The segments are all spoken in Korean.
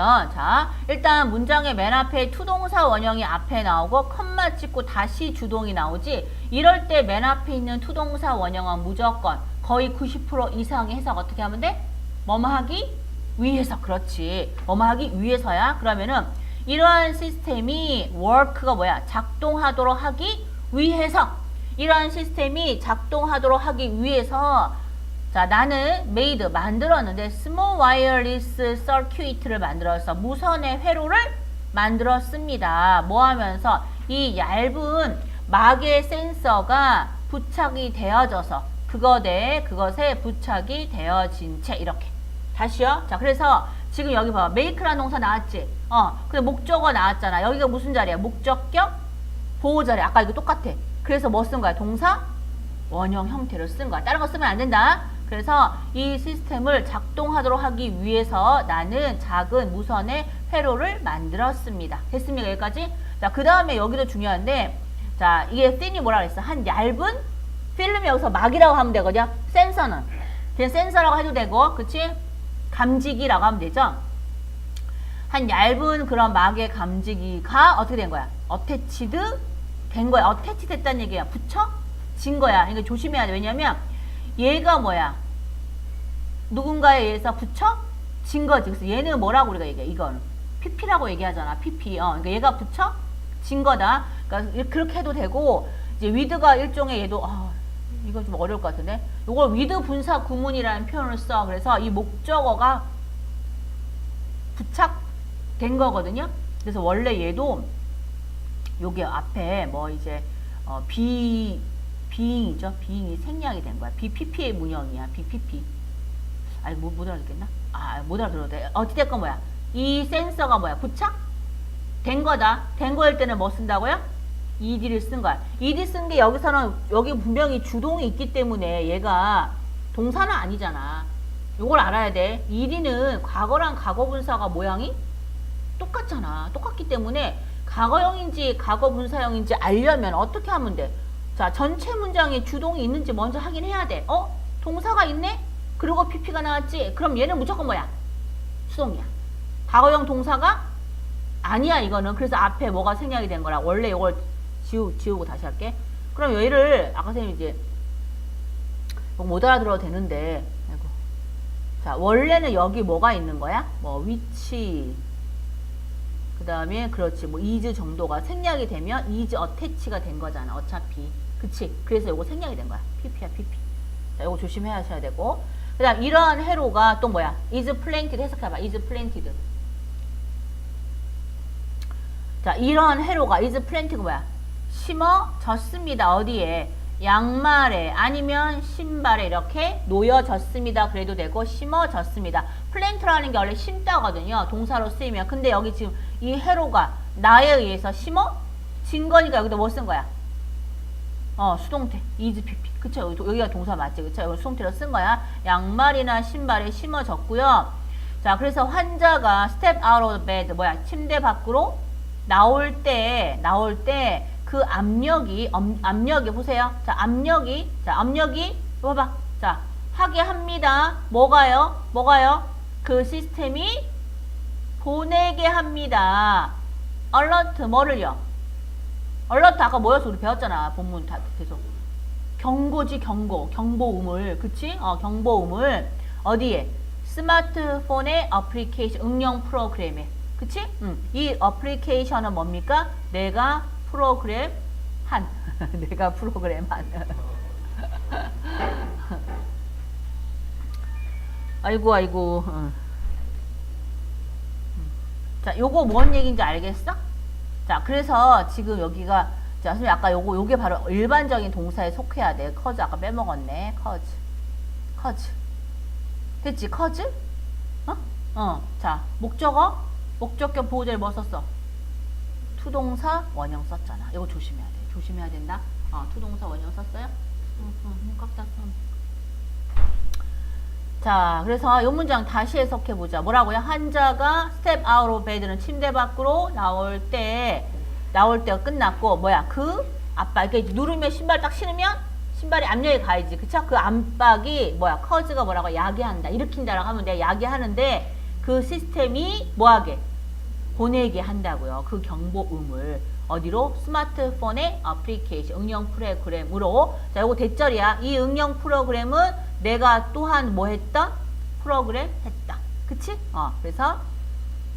자, 일단 문장의 맨 앞에 투동사 원형이 앞에 나오고 컴마 찍고 다시 주동이 나오지. 이럴 때 맨 앞에 있는 투동사 원형은 무조건 거의 90% 이상의 해석 어떻게 하면 돼? 뭐뭐 하기 위해서. 그렇지. 뭐뭐 하기 위해서야. 그러면은 이러한 시스템이 work가 뭐야? 작동하도록 하기 위해서. 이러한 시스템이 작동하도록 하기 위해서 자, 나는 made 만들었는데 small wireless circuit를 만들어서 무선의 회로를 만들었습니다. 뭐 하면서 이 얇은 막의 센서가 부착이 되어져서 그것에 그것에 부착이 되어진 채 이렇게 다시요. 자, 그래서 지금 여기 봐봐. make라는 동사 나왔지? 어, 근데 목적어 나왔잖아. 여기가 무슨 자리야? 목적격 보호 자리. 아까 이거 똑같아. 그래서 뭐 쓴 거야? 동사 원형 형태로 쓴 거야. 다른 거 쓰면 안 된다. 그래서 이 시스템을 작동하도록 하기 위해서 나는 작은 무선의 회로를 만들었습니다. 됐습니까? 여기까지? 자, 그 다음에 여기도 중요한데, 자, 이게 핀이 뭐라 그랬어? 한 얇은 필름이 여기서 막이라고 하면 되거든요. 센서는. 그냥 센서라고 해도 되고, 그치? 감지기라고 하면 되죠? 한 얇은 그런 막의 감지기가 어떻게 된 거야? 어태치드 된 거야. 어태치 됐다는 얘기야. 붙여 진 거야. 그러니까 조심해야 돼. 왜냐면 얘가 뭐야? 누군가에 의해서 붙여진 거지. 그래서 얘는 뭐라고 우리가 얘기해? 이거는 PP라고 얘기하잖아. PP. 어, 그러니까 얘가 붙여진 거다. 그러니까 그렇게 해도 되고 이제 위드가 일종의 얘도 아, 이거 좀 어려울 것 같은데. 이걸 위드 분사 구문이라는 표현을 써. 그래서 이 목적어가 부착된 거거든요. 그래서 원래 얘도 여기 앞에 뭐 이제 어, 비 비잉이죠. 비잉이 생략이 된 거야. BPP의 문형이야. BPP. 아니 뭐, 못 알아듣겠나? 아, 못 알아들어도 돼. 어찌됐건 뭐야. 이 센서가 뭐야. 부착? 된 거다. 된 거일 때는 뭐 쓴다고요? ED를 쓴 거야. ED 쓴 게 여기서는 여기 분명히 주동이 있기 때문에 얘가 동사는 아니잖아. 요걸 알아야 돼. ED는 과거랑 과거 분사가 모양이 똑같잖아. 똑같기 때문에 과거형인지 과거 분사형인지 알려면 어떻게 하면 돼? 자, 전체 문장에 주동이 있는지 먼저 확인해야 돼. 어? 동사가 있네? 그리고 PP가 나왔지? 그럼 얘는 무조건 뭐야? 수동이야. 과거형 동사가 아니야, 이거는. 그래서 앞에 뭐가 생략이 된 거라. 원래 이걸 지우, 지우고 다시 할게. 그럼 얘를, 아까 선생님 이제, 뭐못 알아들어도 되는데, 아이고. 자, 원래는 여기 뭐가 있는 거야? 뭐, 위치, 그 다음에 그렇지 뭐 is 정도가 생략이 되면 is attach가 된 거잖아 어차피 그치 그래서 요거 생략이 된 거야 pp야 pp 자 요거 조심해야 하셔야 되고 그 다음 이러한 회로가 또 뭐야 is planted 해석해봐 is planted 자 이러한 회로가 is planted가 뭐야 심어졌습니다 어디에 양말에 아니면 신발에 이렇게 놓여졌습니다. 그래도 되고 심어졌습니다. 플랜트라는 게 원래 심다거든요. 동사로 쓰이면. 근데 여기 지금 이 회로가 나에 의해서 심어진 거니까 여기다 뭐 쓴 거야? 어, 수동태. pp. 그쵸? 여기- 여기가 동사 맞지? 그쵸? 여기 수동태로 쓴 거야. 양말이나 신발에 심어졌고요. 자, 그래서 환자가 step out of bed, 뭐야? 침대 밖으로 나올 때, 나올 때, 그 압력이, 엄- 압력이, 보세요. 자, 압력이, 자, 압력이, 봐봐. 자, 하게 합니다. 뭐가요? 뭐가요? 그 시스템이 보내게 합니다. alert, 뭐를요? Alert 아까 뭐였어? 우리 배웠잖아. 본문 다 계속. 경고지, 경고. 경보음을. 그치? 어, 경보음을. 어디에? 스마트폰의 어플리케이션, 응용 프로그램에. 그치? 음, 이 어플리케이션은 뭡니까? 내가 프로그램 한. 내가 프로그램 한. 아이고, 아이고. 응. 자, 요거 뭔 얘기인지 알겠어? 자, 그래서 지금 여기가, 자, 선생님 아까 요거, 요게 바로 일반적인 동사에 속해야 돼. 커즈 아까 빼먹었네. 커즈. 커즈. 됐지? 커즈? 어? 어. 자, 목적어? 목적격 보호자를 뭐 썼어? 투동사 원형 썼잖아. 이거 조심해야 돼. 조심해야 된다. 어, 투동사 원형 썼어요? 응, 응, 눈 깎다. 응. 자, 그래서 이 문장 다시 해석해 보자. 뭐라고요? 환자가 step out of bed는 침대 밖으로 나올 때, 나올 때가 끝났고, 뭐야? 그 압박, 이렇게 누르면 신발 딱 신으면 신발이 압력이 가야지. 그쵸? 그 압박이 뭐야? 커즈가 뭐라고? 야기한다. 일으킨다라고 하면 내가 야기하는데, 그 시스템이 뭐하게 보내게 한다고요. 그 경보음을 어디로 스마트폰의 어플리케이션 응용 프로그램으로 자 요거 대절이야. 이 응용 프로그램은 내가 또한 뭐 했다? 프로그램 했다. 그치? 어 그래서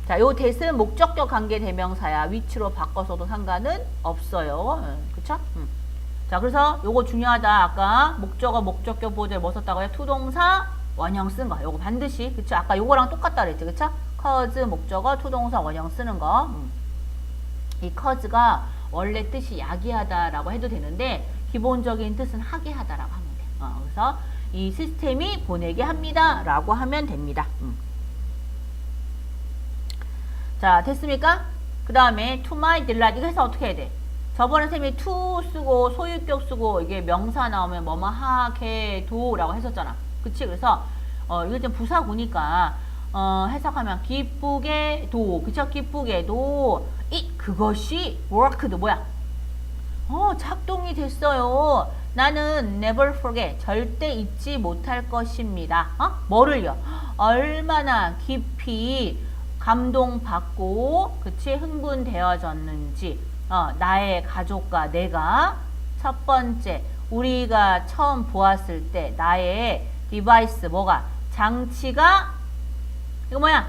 자, 요 대는 목적격 관계 대명사야. 위치로 바꿔서도 상관은 없어요. 응, 그쵸? 응. 자, 그래서 요거 중요하다. 아까 목적어, 목적격 보호제를 뭐 썼다고요? 투동사, 원형 쓴 거. 요거 반드시. 그쵸? 아까 요거랑 똑같다 그랬지. 그쵸? cause, 목적어, 투동사, 원형 쓰는 거. 음. 이 cause가 원래 뜻이 야기하다라고 해도 되는데 기본적인 뜻은 하게 하다라고 하면 돼. 어, 그래서 이 시스템이 보내게 합니다 라고 하면 됩니다. 음. 자, 됐습니까? 그 다음에 to my delight 이거 해서 어떻게 해야 돼? 저번에 쌤이 to 쓰고 소유격 쓰고 이게 명사 나오면 뭐뭐 하게 도 라고 했었잖아. 그치? 그래서 어, 이거 좀 부사구니까 어, 해석하면 기쁘게 도 그쵸? 기쁘게 도 이 그것이 worked 뭐야? 어, 작동이 됐어요. 나는 never forget, 절대 잊지 못할 것입니다. 어? 뭐를요? 얼마나 깊이 감동받고, 그치? 흥분되어졌는지, 어, 나의 가족과 내가 첫 번째, 우리가 처음 보았을 때, 나의 디바이스, 뭐가? 장치가, 이거 뭐야?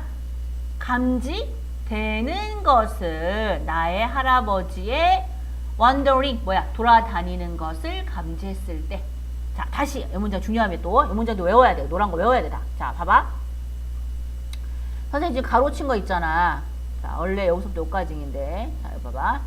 감지되는 것을 나의 할아버지의 wandering 뭐야 돌아다니는 것을 감지했을 때. 자 다시 이 문장 중요하면 또이 문장도 외워야 돼. 노란 거 외워야 돼 다. 자 봐봐. 선생님 지금 가로친 거 있잖아. 자 원래 여기서부터 여기까지인데 자 이거 봐봐.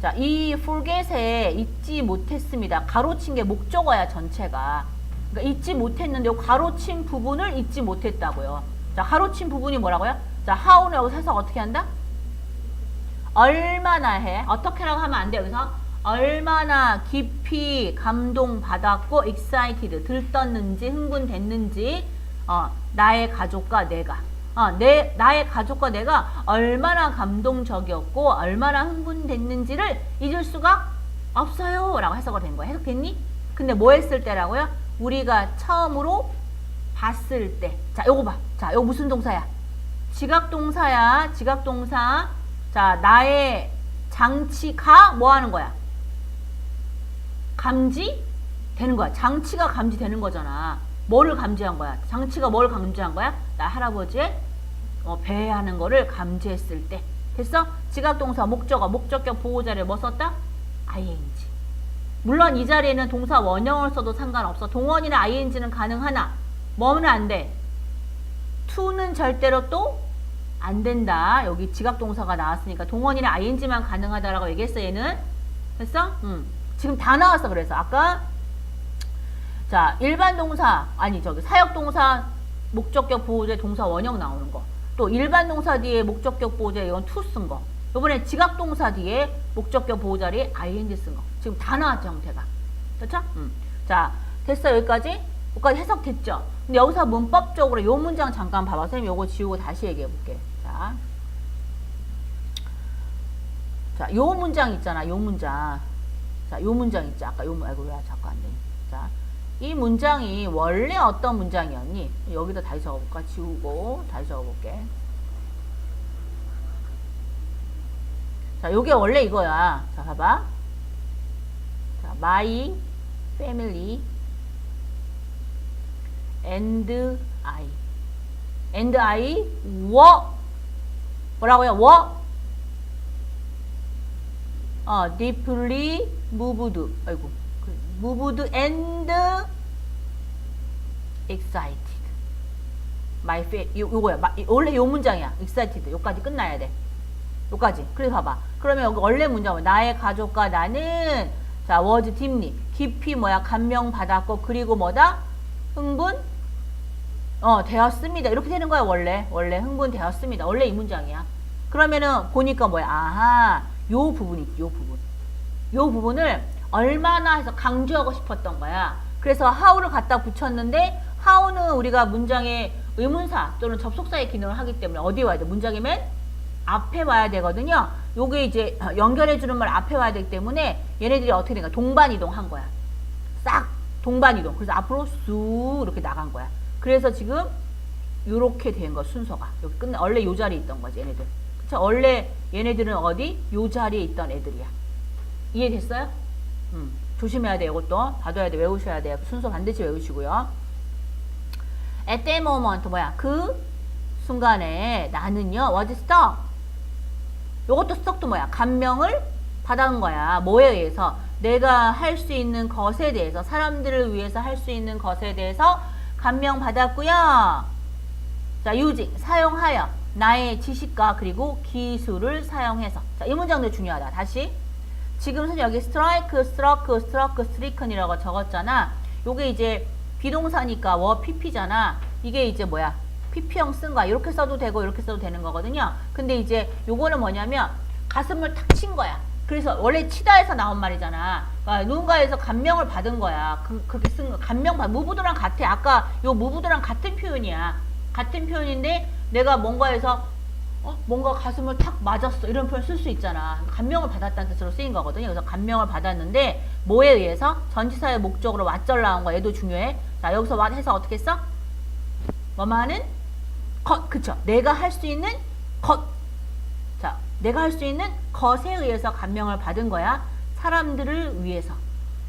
자이 forget에 잊지 못했습니다. 가로친 게 목적어야 전체가. 그러니까 잊지 못했는데 요 가로친 부분을 잊지 못했다고요. 자 가로친 부분이 뭐라고요? 자 how는 여기서 해석 어떻게 한다? 얼마나 해? 어떻게라고 하면 안 돼. 여기서 얼마나 깊이 감동받았고 excited 들떴는지 흥분됐는지 어, 나의 가족과 내가 어, 내 나의 가족과 내가 얼마나 감동적이었고 얼마나 흥분됐는지를 잊을 수가 없어요 라고 해석을 된 거야. 해석됐니? 근데 뭐 했을 때라고요? 우리가 처음으로 봤을 때. 자, 요거 봐. 자, 요거 무슨 동사야? 지각 동사야. 지각 동사. 자, 나의 장치가 뭐 하는 거야? 감지 되는 거야. 장치가 감지되는 거잖아. 뭐를 감지한 거야? 장치가 뭘 감지한 거야? 나 할아버지의 어, 배회하는 거를 감지했을 때. 됐어? 지각동사, 목적어, 목적격 보호자를 뭐 썼다? ing. 물론 이 자리에는 동사 원형을 써도 상관없어. 동원이나 ing는 가능하나 뭐는 안 돼? to는 절대로 또 안 된다. 여기 지각 동사가 나왔으니까 동원이나 ing만 가능하다라고 얘기했어 얘는. 됐어? 응. 지금 다 나왔어 그래서 아까 자 일반 동사 아니 저기 사역 동사 목적격 보호제 동사 원형 나오는 거. 또 일반 동사 뒤에 목적격 보호제 이건 to 쓴 거. 요번에 지각 동사 뒤에 목적격 보호자리에 ing 쓴 거. 지금 다 나왔죠 형태가. 그렇죠? 응. 자 됐어 여기까지? 여기까지 해석됐죠? 근데 여기서 문법적으로 요 문장 잠깐 봐봐. 선생님 요거 지우고 다시 얘기해 볼게. 자. 자, 요 문장 있잖아. 요 문장. 자, 요 문장 있지. 아까 요 문, 아이고, 왜 자꾸 안 되니. 자, 이 문장이 원래 어떤 문장이었니? 여기다 다시 적어 볼까? 지우고, 다시 적어 볼게. 자, 요게 원래 이거야. 자, 봐봐. 자, my family and I. and I were 뭐라고요? were 어, deeply moved. 아이고. 그 moved and excited. my fa 요, 요거야. 마, 이- 원래 요 문장이야. excited. 요까지 끝나야 돼. 요까지. 그래서 봐봐. 그러면 여기 원래 문장은 나의 가족과 나는 자, was deeply 깊이 뭐야? 감명 받았고 그리고 뭐다? 흥분 어, 되었습니다. 이렇게 되는 거야, 원래. 원래 흥분되었습니다. 원래 이 문장이야. 그러면은 보니까 뭐야? 아하, 요 부분이 요 부분. 요 부분을 얼마나 해서 강조하고 싶었던 거야. 그래서 how를 갖다 붙였는데 how는 우리가 문장의 의문사 또는 접속사의 기능을 하기 때문에 어디에 와야 돼? 문장의 맨 앞에 와야 되거든요. 요게 이제 연결해 주는 말 앞에 와야 되기 때문에 얘네들이 어떻게 된가? 동반 이동한 거야. 싹 동반 이동. 그래서 앞으로 쑥 이렇게 나간 거야. 그래서 지금 요렇게 된 거 순서가. 여기 끝내 원래 요 자리에 있던 거지 얘네들. 그쵸? 원래 얘네들은 어디? 요 자리에 있던 애들이야. 이해됐어요? 음, 조심해야 돼 이것도. 봐둬야 돼 외우셔야 돼요 순서 반드시 외우시고요. At that moment 뭐야? 그 순간에 나는요 was stuck? 요것도 stuck도 뭐야? 감명을 받은 거야. 뭐에 의해서? 내가 할 수 있는 것에 대해서 사람들을 위해서 할 수 있는 것에 대해서 감명 받았고요 자, using 사용하여 나의 지식과 그리고 기술을 사용해서 자, 이 문장도 중요하다. 다시 지금 선생님 여기 strike, struck, struck, striken이라고 적었잖아. 요게 이제 비동사니까 워 pp잖아. 이게 이제 뭐야? pp형 쓴 거야. 이렇게 써도 되고 이렇게 써도 되는 거거든요. 근데 이제 요거는 뭐냐면 가슴을 탁 친 거야. 그래서 원래 치다에서 나온 말이잖아. 그러니까 누군가에서 감명을 받은 거야. 그, 그렇게 쓴 거. 감명 받, 무브드랑 같아. 아까 요 무브드랑 같은 표현이야. 같은 표현인데 내가 뭔가에서 어, 뭔가 가슴을 탁 맞았어. 이런 표현 쓸 수 있잖아. 감명을 받았다는 뜻으로 쓰인 거거든요. 그래서 감명을 받았는데 뭐에 의해서? 전치사의 목적으로 왓절 나온 거 얘도 중요해. 자 여기서 왓 해서 어떻게 써? 뭐뭐하는 것 그쵸. 내가 할 수 있는 것 자 내가 할 수 있는 것에 의해서 감명을 받은 거야 사람들을 위해서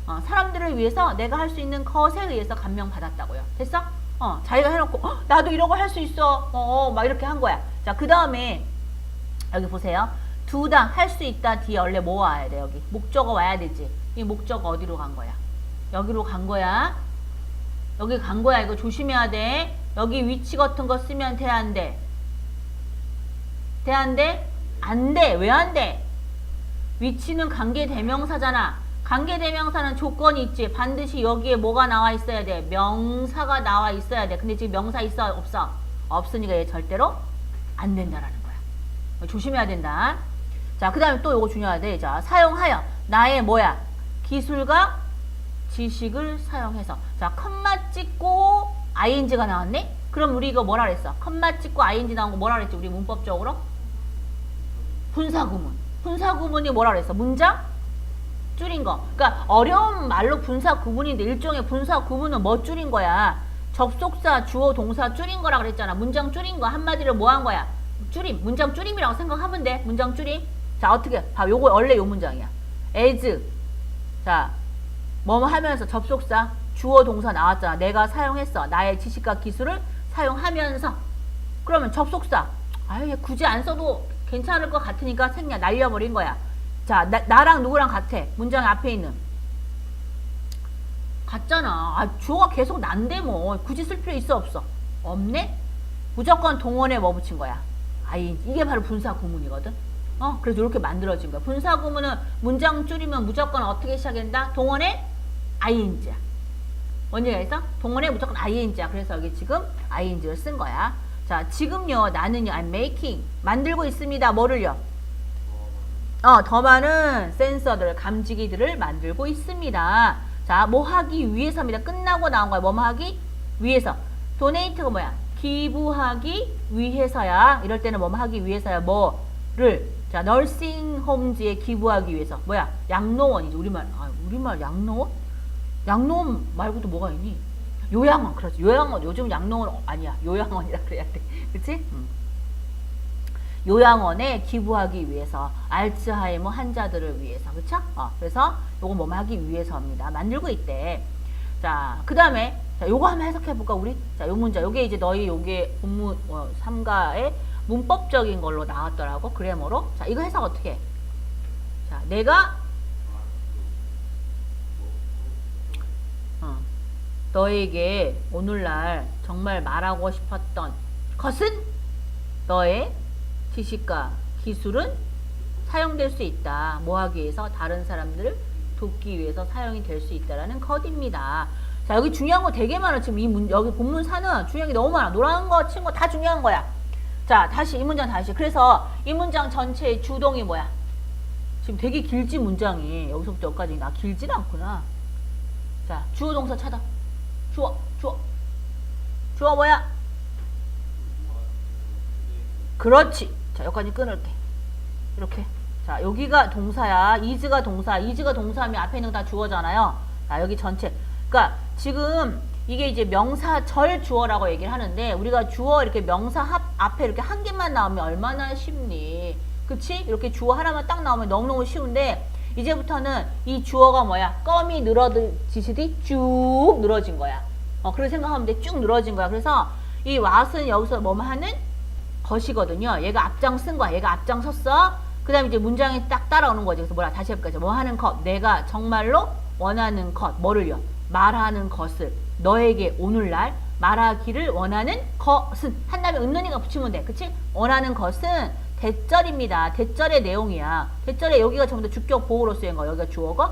어, 사람들을 위해서 내가 할 수 있는 것에 의해서 감명 받았다고요 됐어? 어, 자기가 해놓고 어, 나도 이런 거 할 수 있어. 어, 어, 막 이렇게 한 거야. 자, 그 다음에 여기 보세요. 두 다 할 수 있다 뒤에 원래 뭐 와야 돼 여기 목적어 와야 되지. 이 목적어 어디로 간 거야? 여기로 간 거야. 여기 간 거야. 이거 조심해야 돼. 여기 위치 같은 거 쓰면 돼안 돼? 돼안 돼? 안 돼. 왜 안 돼? 위치는 관계 대명사잖아. 관계 대명사는 조건이 있지. 반드시 여기에 뭐가 나와 있어야 돼? 명사가 나와 있어야 돼. 근데 지금 명사 있어? 없어? 없으니까 얘 절대로 안 된다라는 거야. 조심해야 된다. 자, 그 다음에 또 요거 중요하대. 자, 사용하여. 나의 뭐야? 기술과 지식을 사용해서. 자, 컴마 찍고 ing가 나왔네? 그럼 우리 이거 뭐라 그랬어? 컴마 찍고 ing 나온 거 뭐라 그랬지? 우리 문법적으로? 분사구문. 분사 구문이 뭐라 그랬어? 문장? 줄인 거. 그러니까 어려운 말로 분사 구문인데 일종의 분사 구문은 뭐 줄인 거야? 접속사, 주어, 동사 줄인 거라 그랬잖아. 문장 줄인 거 한마디로 뭐 한 거야? 줄임. 문장 줄임이라고 생각하면 돼. 문장 줄임. 자, 어떻게? 봐. 요거 원래 요 문장이야. as. 자, 뭐뭐 하면서 접속사, 주어, 동사 나왔잖아. 내가 사용했어. 나의 지식과 기술을 사용하면서. 그러면 접속사. 아유, 굳이 안 써도 괜찮을 것 같으니까 생략 날려버린 거야. 자, 나, 나랑 누구랑 같아? 문장 앞에 있는. 같잖아. 아, 주어가 계속 난데 뭐. 굳이 쓸 필요 있어 없어? 없네? 무조건 동원에 뭐 붙인 거야? 아이, 이게 바로 분사 구문이거든. 어, 그래서 이렇게 만들어진 거야. 분사 구문은 문장 줄이면 무조건 어떻게 시작한다? 동원에 ing야. 뭔지가 있어? 동원에 무조건 ing야. 그래서 여기 지금 ing를 쓴 거야. 자, 지금요, 나는요, I'm making. 만들고 있습니다. 뭐를요? 어, 더 많은 센서들, 감지기들을 만들고 있습니다. 자, 뭐 하기 위해서입니다. 끝나고 나온 거야. 뭐 하기 위해서. 도네이트가 뭐야? 기부하기 위해서야. 이럴 때는 뭐 하기 위해서야. 뭐를. 자, 널싱 홈즈에 기부하기 위해서. 뭐야? 양로원이지. 우리말. 아, 우리말 양로원? 양로원 말고도 뭐가 있니? 요양원. 그렇지. 요양원. 요즘 양로원 어, 아니야. 요양원이라 그래야 돼. 그치? 응. 요양원에 기부하기 위해서 알츠하이머 환자들을 위해서 그쵸? 어, 그래서 요거 뭐 하기 위해서입니다. 만들고 있대. 자, 그 다음에 자, 요거 한번 해석해 볼까 우리? 자, 요 문자 요게 이제 너희 요게 본문 어, 3가의 문법적인 걸로 나왔더라고 그래머로. 자, 이거 해석 어떻게? 해? 자, 내가 어, 너에게 오늘날 정말 말하고 싶었던 것은 너의 지식과 기술은 사용될 수 있다. 뭐 하기 위해서? 다른 사람들을 돕기 위해서 사용이 될 수 있다라는 컷입니다. 자, 여기 중요한 거 되게 많아. 지금 이 문, 여기 본문 사는 중요한 게 너무 많아. 노란 거, 친 거 다 중요한 거야. 자, 다시 이 문장 다시. 그래서 이 문장 전체의 주동이 뭐야? 지금 되게 길지 문장이. 여기서부터 여기까지. 나 길진 않구나. 자, 주어 동사 찾아. 주어, 주어. 주어 뭐야? 그렇지. 자, 여기까지 끊을게. 이렇게. 자, 여기가 동사야. 이즈가 동사. 이즈가 동사하면 앞에 있는 거 다 주어잖아요. 자, 여기 전체. 그러니까 지금 이게 이제 명사 절 주어라고 얘기를 하는데 우리가 주어 이렇게 명사 합, 앞에 이렇게 한 개만 나오면 얼마나 쉽니? 그치? 이렇게 주어 하나만 딱 나오면 너무너무 쉬운데 이제부터는 이 주어가 뭐야? 껌이 늘어지듯이 쭉 늘어진 거야. 어, 그렇게 생각하면 돼. 쭉 늘어진 거야. 그래서 이 what은 여기서 뭐뭐 하는 것이거든요. 얘가 앞장 쓴 거야. 얘가 앞장 섰어. 그 다음에 이제 문장이 딱 따라오는 거지. 그래서 뭐라 다시 해볼까요? 뭐 하는 것. 내가 정말로 원하는 것. 뭐를요? 말하는 것을. 너에게 오늘날 말하기를 원하는 것은. 한 다음에 은는이가 붙이면 돼. 그치? 원하는 것은 대절입니다. 대절의 내용이야. 대절의 여기가 전부 다 주격 보호로 쓰인 거. 여기가 주어고.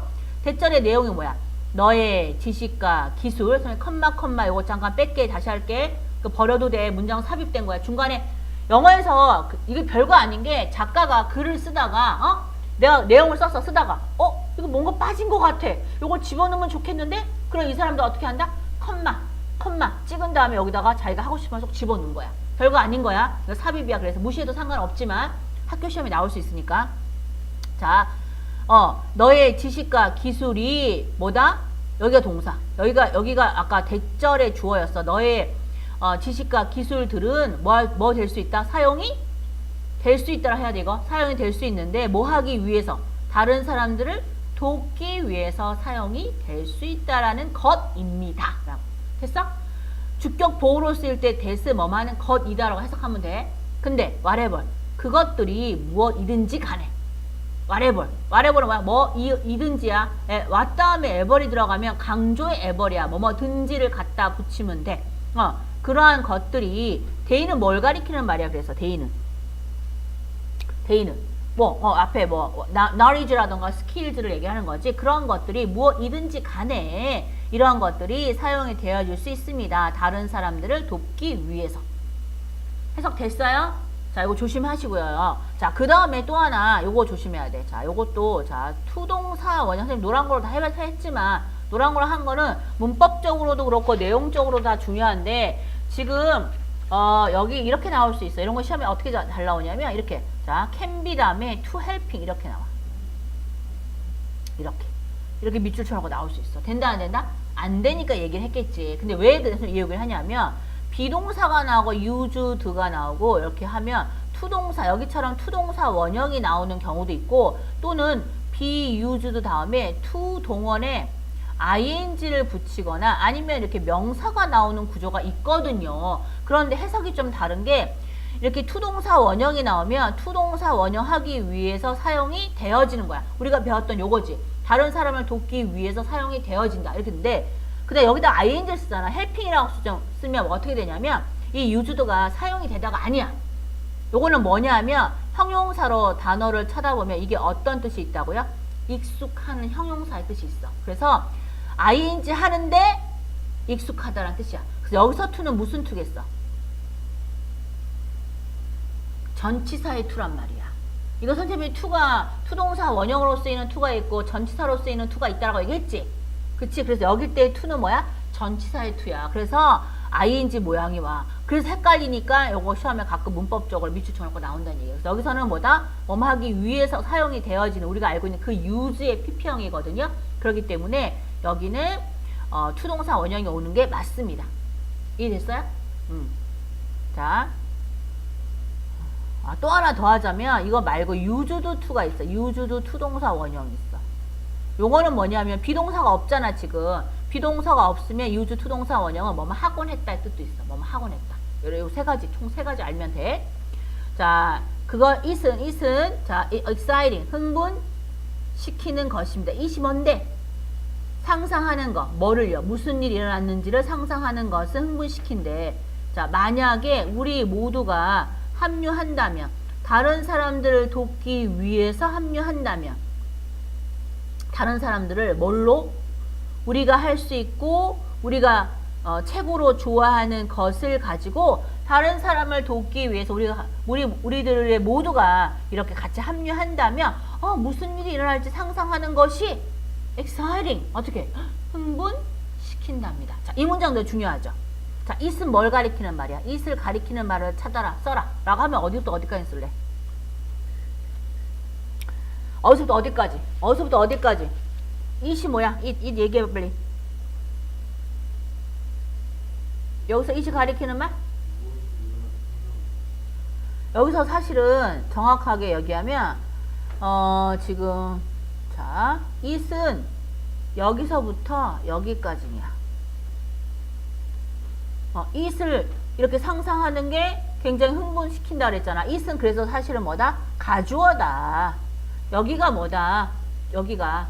대절의 내용이 뭐야? 너의 지식과 기술. 컴마 컴마 요거 잠깐 뺄게. 다시 할게. 그 버려도 돼. 문장 삽입된 거야. 중간에 영어에서 그- 이게 별거 아닌 게 작가가 글을 쓰다가 어? 내가 내용을 써서 쓰다가 어? 이거 뭔가 빠진 것 같아. 이거 집어넣으면 좋겠는데? 그럼 이 사람도 어떻게 한다? 컴마, 컴마 찍은 다음에 여기다가 자기가 하고 싶은 속 집어넣는 거야. 별거 아닌 거야. 이거 삽입이야. 그래서 무시해도 상관없지만 학교 시험에 나올 수 있으니까. 자, 어, 너의 지식과 기술이 뭐다? 여기가 동사. 여기가 여기가 아까 대절의 주어였어. 너의 어, 지식과 기술들은 뭐될수 있다? 사용이 될 수 있다라 해야 돼 이거. 사용이 될 수 있는데 뭐 하기 위해서 다른 사람들을 돕기 위해서 사용이 될 수 있다라는 것입니다. 됐어? 주격 보호로 쓰일 때 데스 뭐하는 것이다라고 해석하면 돼. 근데 whatever 그것들이 무엇이든지 간에 whatever는 뭐야? 뭐 이, 이든지야. 에, 왔 다음에 에버리 들어가면 강조의 에버리야. 뭐뭐든지를 갖다 붙이면 돼. 어 그러한 것들이 데이는 뭘 가리키는 말이야? 그래서 데이는 데이는 뭐 어, 앞에 뭐 나, knowledge라던가 skills를 얘기하는 거지 그런 것들이 무엇이든지 간에 이러한 것들이 사용이 되어질 수 있습니다. 다른 사람들을 돕기 위해서 해석 됐어요? 자, 이거 조심하시고요. 자, 그 다음에 또 하나, 요거 조심해야 돼. 자, 요것도, 자, 투동사 원형, 선생님 노란 걸로 다 해- 했지만, 노란 걸로 한 거는 문법적으로도 그렇고, 내용적으로 다 중요한데, 지금, 어, 여기 이렇게 나올 수 있어. 이런 거 시험에 어떻게 자- 잘 나오냐면, 이렇게. 자, can be 다음에 to helping 이렇게 나와. 이렇게. 이렇게 밑줄처럼 하고 나올 수 있어. 된다, 안 된다? 안 되니까 얘기를 했겠지. 근데 왜 그래서 이 얘기를 하냐면, 비동사가 나오고 used가 나오고 이렇게 하면 투동사 여기처럼 투동사 원형이 나오는 경우도 있고 또는 used 다음에 to 동원에 ing를 붙이거나 아니면 이렇게 명사가 나오는 구조가 있거든요. 그런데 해석이 좀 다른 게 이렇게 투동사 원형이 나오면 투동사 원형 하기 위해서 사용이 되어지는 거야. 우리가 배웠던 요거지. 다른 사람을 돕기 위해서 사용이 되어진다. 이렇게 근데 근데 여기다 ing를 쓰잖아. helping이라고 쓰- 쓰면 어떻게 되냐면 이 used가 사용이 되다가 아니야. 요거는 뭐냐 하면 형용사로 단어를 찾아보면 이게 어떤 뜻이 있다고요? 익숙하는 형용사의 뜻이 있어. 그래서 ing 하는데 익숙하다라는 뜻이야. 그래서 여기서 to는 무슨 to겠어? 전치사의 to란 말이야. 이거 선생님이 to가 투동사 원형으로 쓰이는 to가 있고 전치사로 쓰이는 to가 있다라고 얘기했지. 그치? 그래서 여기 때 to는 뭐야? 전치사의 to야. 그래서 ing 모양이 와. 그래서 헷갈리니까 요거 시험에 가끔 문법적으로 밑줄 쳐놓고 나온다는 얘기예요. 그래서 여기서는 뭐다? 뭐뭐 하기 위해서 사용이 되어지는 우리가 알고 있는 그 use의 PP형이거든요. 그렇기 때문에 여기는 어, 투동사 원형이 오는 게 맞습니다. 이해됐어요? 음. 자. 아, 또 하나 더 하자면 이거 말고 used to가 있어. used 투동사 원형이 있어. 요거는 뭐냐면 비동사가 없잖아 지금. 비동사가 없으면 used 투동사 원형은 뭐뭐 하곤 했다의 뜻도 있어. 뭐뭐 하곤 했다. 요세 가지 총 세 가지 알면 돼. 자, 그거 is은 is은 자 exciting 흥분 시키는 것입니다. 이시 뭔데? 상상하는 것, 뭐를요? 무슨 일이 일어났는지를 상상하는 것은 흥분시킨대. 자, 만약에 우리 모두가 합류한다면, 다른 사람들을 돕기 위해서 합류한다면, 다른 사람들을 뭘로? 우리가 할 수 있고, 우리가 어, 최고로 좋아하는 것을 가지고 다른 사람을 돕기 위해서 우리가 우리 우리들의 모두가 이렇게 같이 합류한다면 어, 무슨 일이 일어날지 상상하는 것이 exciting 어떻게 흥분 시킨답니다. 자, 이 문장도 중요하죠. 자, it은 뭘 가리키는 말이야? it을 가리키는 말을 찾아라, 써라. 라고 하면 어디부터 어디까지 쓸래? 어디서부터 어디까지? 어디서부터 어디까지? it이 뭐야? it, it 얘기해 빨리. 여기서 이시 가리키는 말? 여기서 사실은 정확하게 얘기하면 어 지금 자 it은 여기서부터 여기까지냐 어 it을 이렇게 상상하는 게 굉장히 흥분시킨다 그랬잖아. it은 그래서 사실은 뭐다? 가주어다. 여기가 뭐다? 여기가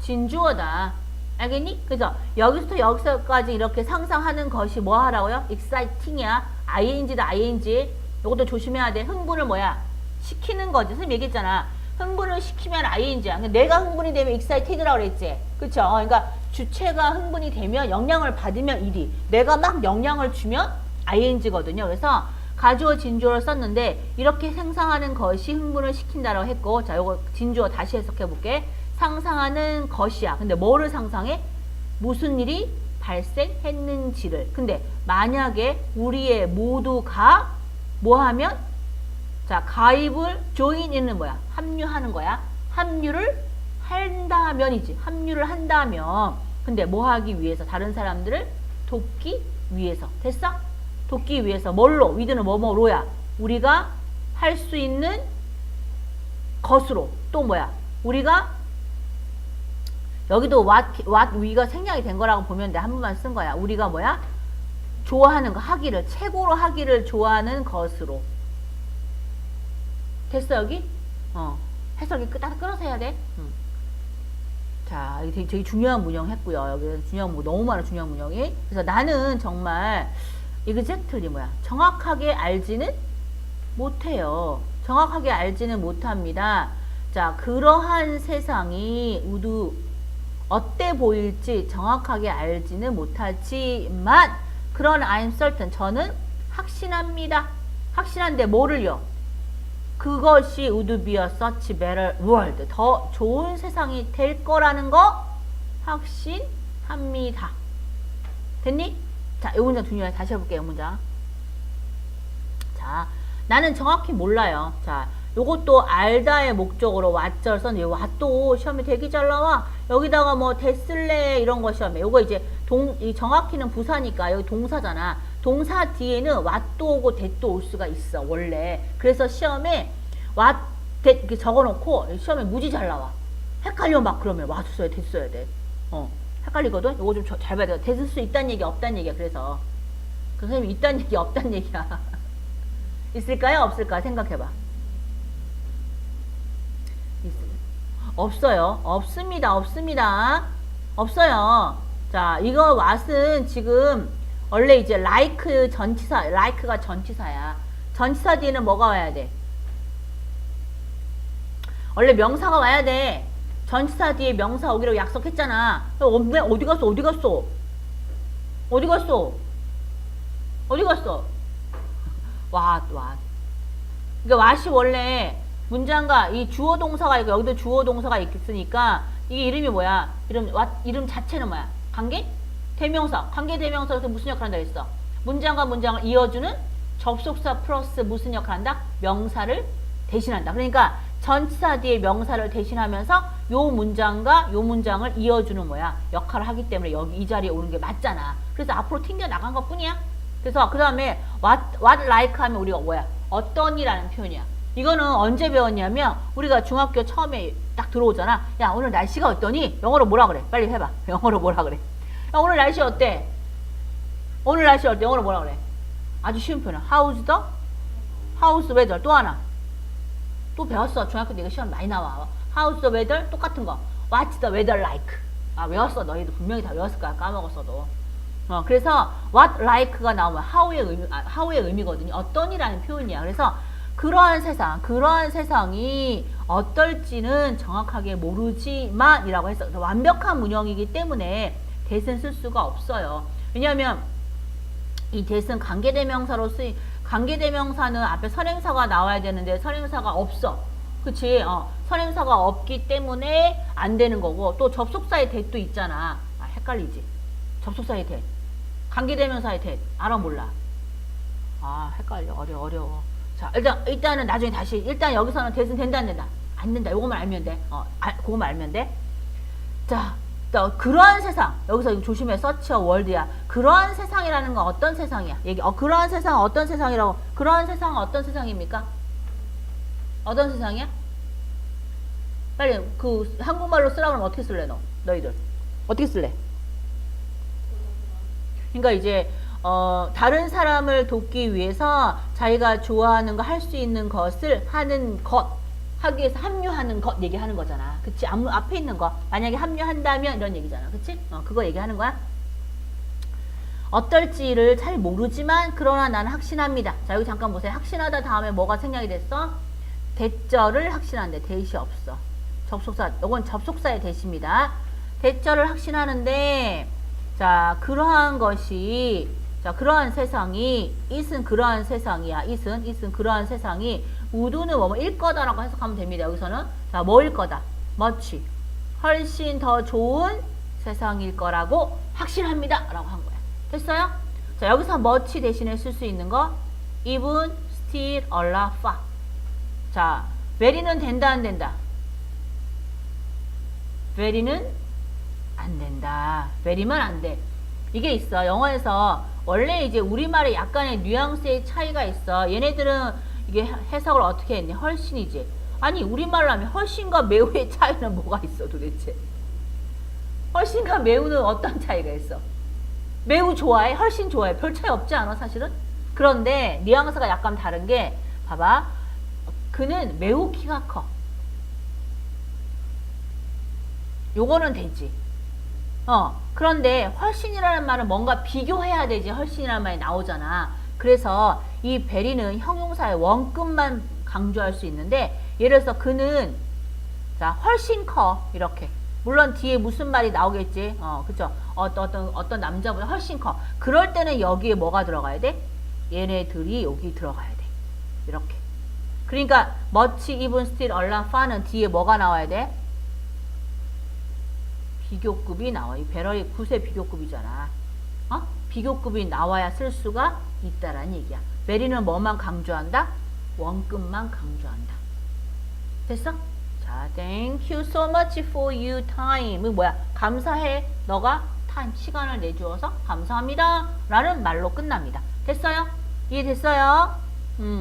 진주어다. 알겠니? 그죠? 여기서부터 여기서까지 이렇게 상상하는 것이 뭐 하라고요? exciting이야. ing다 ing. 이것도 조심해야 돼. 흥분을 뭐야? 시키는 거지. 선생님 얘기했잖아. 흥분을 시키면 ing야. 내가 흥분이 되면 excited라고 그랬지. 그쵸? 어, 그러니까 주체가 흥분이 되면 영향을 받으면 일이 내가 막 영향을 주면 ing거든요. 그래서 가주어 진주어를 썼는데 이렇게 상상하는 것이 흥분을 시킨다라고 했고 자 요거 진주어 다시 해석해 볼게. 상상하는 것이야. 근데 뭐를 상상해? 무슨 일이 발생했는지를. 근데 만약에 우리의 모두가 뭐 하면? 자 가입을 join이는 뭐야? 합류하는 거야. 합류를 한다면이지. 합류를 한다면 근데 뭐 하기 위해서? 다른 사람들을 돕기 위해서. 됐어? 돕기 위해서. 뭘로? 위드는 뭐뭐로야? 우리가 할 수 있는 것으로. 또 뭐야? 우리가 여기도 what, what we가 생략이 된 거라고 보면 돼. 한 번만 쓴 거야. 우리가 뭐야? 좋아하는 거 하기를 최고로 하기를 좋아하는 것으로. 됐어 여기? 어. 해석이 끄딱 끊어서 해야 돼. 음. 자 이게 되게, 되게 중요한 문형 했고요. 여기 중요한 문 너무 많아 중요한 문형이. 그래서 나는 정말 exactly 뭐야? 정확하게 알지는 못해요. 정확하게 알지는 못합니다. 자 그러한 세상이 우두 어때 보일지 정확하게 알지는 못하지만 그런 I'm certain 저는 확신합니다. 확신한데 뭐를요? 그것이 would be a such 더 좋은 세상이 될 거라는 거 확신합니다. 됐니? 자, 이 문장 중요해. 다시 해볼게요. 이 문장. 자, 나는 정확히 몰라요. 자, 요것도 알다의 목적으로 왓절 썼는데 왓도 시험에 되게 잘 나와. 여기다가 뭐 됐을래 이런 거 시험에 요거 이제 동, 이 정확히는 부사니까 여기 동사잖아. 동사 뒤에는 왓도 오고 됐도 올 수가 있어 원래. 그래서 시험에 왓, 됐 이렇게 적어놓고 시험에 무지 잘 나와. 헷갈려 막 그러면 왓 써야 됐 써야 돼. 어 헷갈리거든. 요거 좀 잘 봐야 돼. 됐을 수 있다는 얘기 없다는 얘기야. 그래서 그 선생님 있다는 얘기 없다는 얘기야. 있을까요? 없을까? 생각해봐. 없어요. 없습니다. 없습니다. 없어요. 자, 이거 왓은 지금 원래 이제 like 전치사, like가 전치사야. 전치사 뒤에는 뭐가 와야 돼? 원래 명사가 와야 돼. 전치사 뒤에 명사 오기로 약속했잖아. 어디, 어디 갔어? 어디 갔어? 어디 갔어? 어디 갔어? 와, 와. 그러니까 왓이 원래 문장과 이 주어 동사가 있고 여기도 주어 동사가 있으니까 이게 이름이 뭐야? 이름 왓 이름 자체는 뭐야? 관계? 대명사. 관계 대명사로서 무슨 역할을 한다 했어? 문장과 문장을 이어주는 접속사 플러스 무슨 역할을 한다? 명사를 대신한다. 그러니까 전치사 뒤에 명사를 대신하면서 요 문장과 요 문장을 이어주는 뭐야? 역할을 하기 때문에 여기 이 자리에 오는 게 맞잖아. 그래서 앞으로 튕겨 나간 것 뿐이야. 그래서 그 다음에 what, what like 하면 우리가 뭐야? 어떤이라는 표현이야. 이거는 언제 배웠냐면 우리가 중학교 처음에 딱 들어오잖아. 야 오늘 날씨가 어떠니? 영어로 뭐라 그래? 빨리 해봐. 영어로 뭐라 그래? 야 오늘 날씨 어때? 오늘 날씨 어때? 영어로 뭐라 그래? 아주 쉬운 표현. How's the? How's the weather? 또 하나. 또 배웠어. 중학교 때 이거 시험 많이 나와. How's the weather? 똑같은 거. What's the weather like? 아 외웠어. 너희도 분명히 다 외웠을 거야. 까먹었어도. 어, 그래서 what like가 나오면 how의 의미, 아, how의 의미거든요. 어떤이라는 표현이야. 그래서 그러한 세상, 그러한 세상이 어떨지는 정확하게 모르지만이라고 해서 완벽한 문형이기 때문에 대신 쓸 수가 없어요. 왜냐하면 이 대신 관계대명사로 쓰인 관계대명사는 앞에 선행사가 나와야 되는데 선행사가 없어. 그치? 어, 선행사가 없기 때문에 안 되는 거고 또 접속사의 대도 있잖아. 아, 헷갈리지? 접속사의 대. 관계대명사의 대. 알아 몰라? 아 헷갈려. 어려 어려워. 자, 일단, 일단은 나중에 다시, 일단 여기서는 대신 된다, 안 된다? 안 된다. 요것만 알면 돼. 어, 알, 그것만 알면 돼. 자, 또 그러한 세상 여기서 조심해 서치어 월드야. 그러한 세상이라는 건 어떤 세상이야? 얘기 어 그러한 세상 어떤 세상이라고 그러한 세상은 어떤 세상입니까? 어떤 세상이야? 빨리 그 한국말로 쓰라고 하면 어떻게 쓸래 너? 너희들. 어떻게 쓸래? 그러니까 이제 어, 다른 사람을 돕기 위해서 자기가 좋아하는 거 할 수 있는 것을 하는 것 하기 위해서 합류하는 것 얘기하는 거잖아. 그치? 앞, 앞에 있는 거. 만약에 합류한다면 이런 얘기잖아. 그치? 어, 그거 얘기하는 거야. 어떨지를 잘 모르지만 그러나 나는 확신합니다. 자 여기 잠깐 보세요. 확신하다 다음에 뭐가 생략이 됐어? 대절을 확신한대. 대시 없어. 접속사. 이건 접속사의 대시입니다. 대절을 확신하는데 자 그러한 것이 자 그러한 세상이 it은 그러한 세상이야. it은 it은 그러한 세상이 우도는 뭐뭐일 거다라고 해석하면 됩니다. 여기서는 자 뭐일 거다. much 훨씬 더 좋은 세상일 거라고 확신합니다 라고 한 거야. 됐어요? 자 여기서 much 대신에 쓸 수 있는 거 even, still, a lot, far. 자 very는 된다 안 된다. very는 안 된다. very만 안 돼. 이게 있어. 영어에서 원래 이제 우리말에 약간의 뉘앙스의 차이가 있어. 얘네들은 이게 해석을 어떻게 했니? 훨씬이지. 아니 우리말로 하면 훨씬과 매우의 차이는 뭐가 있어 도대체? 훨씬과 매우는 어떤 차이가 있어? 매우 좋아해? 훨씬 좋아해? 별 차이 없지 않아 사실은? 그런데 뉘앙스가 약간 다른 게 봐봐. 그는 매우 키가 커. 요거는 되지. 어, 그런데 훨씬이라는 말은 뭔가 비교해야 되지 훨씬이라는 말이 나오잖아. 그래서 이 베리는 형용사의 원급만 강조할 수 있는데 예를 들어서 그는 자 훨씬 커 이렇게. 물론 뒤에 무슨 말이 나오겠지? 어 그죠 어떤 어떤 어떤 남자보다 훨씬 커. 그럴 때는 여기에 뭐가 들어가야 돼? 얘네들이 여기 들어가야 돼. 이렇게. 그러니까 much even still a lot far는 뒤에 뭐가 나와야 돼? 비교급이 나와. 이 배럴이 9세 비교급이잖아. 어? 비교급이 나와야 쓸 수가 있다라는 얘기야. 베리는 뭐만 강조한다? 원급만 강조한다. 됐어? 자, thank you so much for your time. 이 뭐야? 감사해. 너가 타임, 시간을 내주어서 감사합니다. 라는 말로 끝납니다. 됐어요? 이해됐어요? 음.